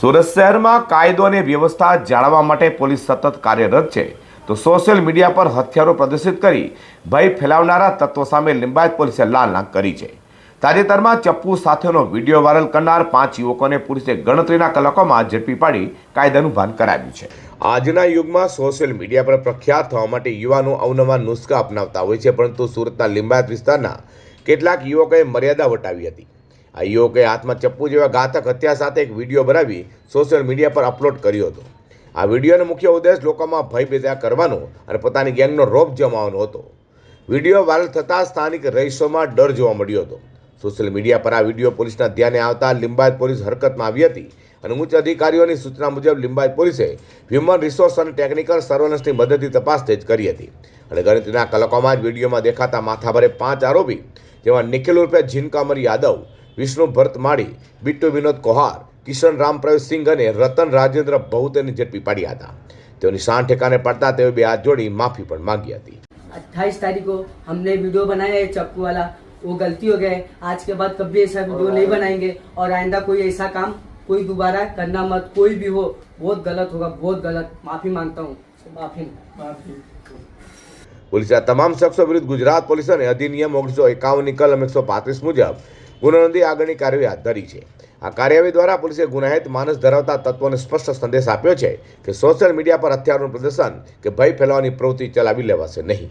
સુરત શહેરમાં કાયદો અને વ્યવસ્થા જાળવવા માટે પોલીસ સતત કાર્યરત છે. તો સોશિયલ મીડિયા પર હથિયારો પ્રદર્શિત કરી ભય ફેલાવનારા તત્વો સામે લિંબાયત પોલીસે લાલ કરી છે. તાજેતરમાં ચપ્પુ સાથેનો વીડિયો વાયરલ કરનાર પાંચ યુવકોને પોલીસે ગણતરીના કલાકોમાં ઝડપી પાડી કાયદાનું ભાન કરાવ્યું છે. આજના યુગમાં સોશિયલ મીડિયા પર પ્રખ્યાત થવા માટે યુવાનો અવનવા નુસ્ખા અપનાવતા હોય છે, પરંતુ સુરતના લિંબાયત વિસ્તારના કેટલાક યુવકોએ મર્યાદા વટાવી હતી. આ યુવકે હાથમાં ચપ્પુ જેવા ઘાતક હત્યા સાથે એક વીડિયો બનાવી સોશિયલ મીડિયા પર અપલોડ કર્યો હતો. આ વિડીયોનો મુખ્ય ઉદ્દેશ લોકોમાં ભય પેદા કરવાનો અને પોતાની ગેંગનો રોપ જમાવવાનો હતો. વીડિયો વાયરલ થતાં સ્થાનિક રહીશોમાં ડર જોવા મળ્યો હતો. સોશિયલ મીડિયા પર આ વીડિયો પોલીસના ધ્યાને આવતા લિંબાયત પોલીસ હરકતમાં આવી હતી અને ઉચ્ચ અધિકારીઓની સૂચના મુજબ લિંબાયત પોલીસે હ્યુમન રિસોર્સ અને ટેકનિકલ સર્વેલન્સની મદદથી તપાસ તેજ કરી હતી. અને ગણતરીના કલાકોમાં જ વિડીયોમાં દેખાતા માથાભારે પાંચ આરોપી, જેમાં નિખિલ ઉર્ફે જીનકામર યાદવ વિષ્ણુ ભરત માળી બિટ્ટુ વિનોદ કોહાર કિશન રામ સિંઘ અને રતન રાજેન્દ્ર બહુતેને ઝડપી પાડ્યા હતા તેઓની શાન ઠેકાને પડતા તેઓ બે હાથ જોડી માફી પણ માંગી હતી अट्ठाईस तारीख को हमने वीडियो बनाया है चक्कू वाला वो गलती हो गया है आज के बाद कभी ऐसा वीडियो नहीं बनाएंगे और आइंदा कोई ऐसा काम कोई दोबारा करना मत कोई भी हो बहुत गलत होगा बहुत गलत माफी मांगता हूँ माफी माफी પોલીસે આ તમામ શખ્સો વિરુદ્ધ ગુજરાત પોલીસ અને અધિનિયમ ઓગણીસો એકાવનની કલમ એકસો પાંત્રીસ મુજબ ગુનો નોંધી આગળની કાર્યવાહી હાથ ધરી છે. આ કાર્યવાહી દ્વારા પોલીસે ગુનાહિત માનસ ધરાવતા તત્વોને સ્પષ્ટ સંદેશ આપ્યો છે કે સોશિયલ મીડિયા પર હથિયારોનું પ્રદર્શન કે ભય ફેલાવવાની પ્રવૃત્તિ ચલાવી લેવાશે નહીં.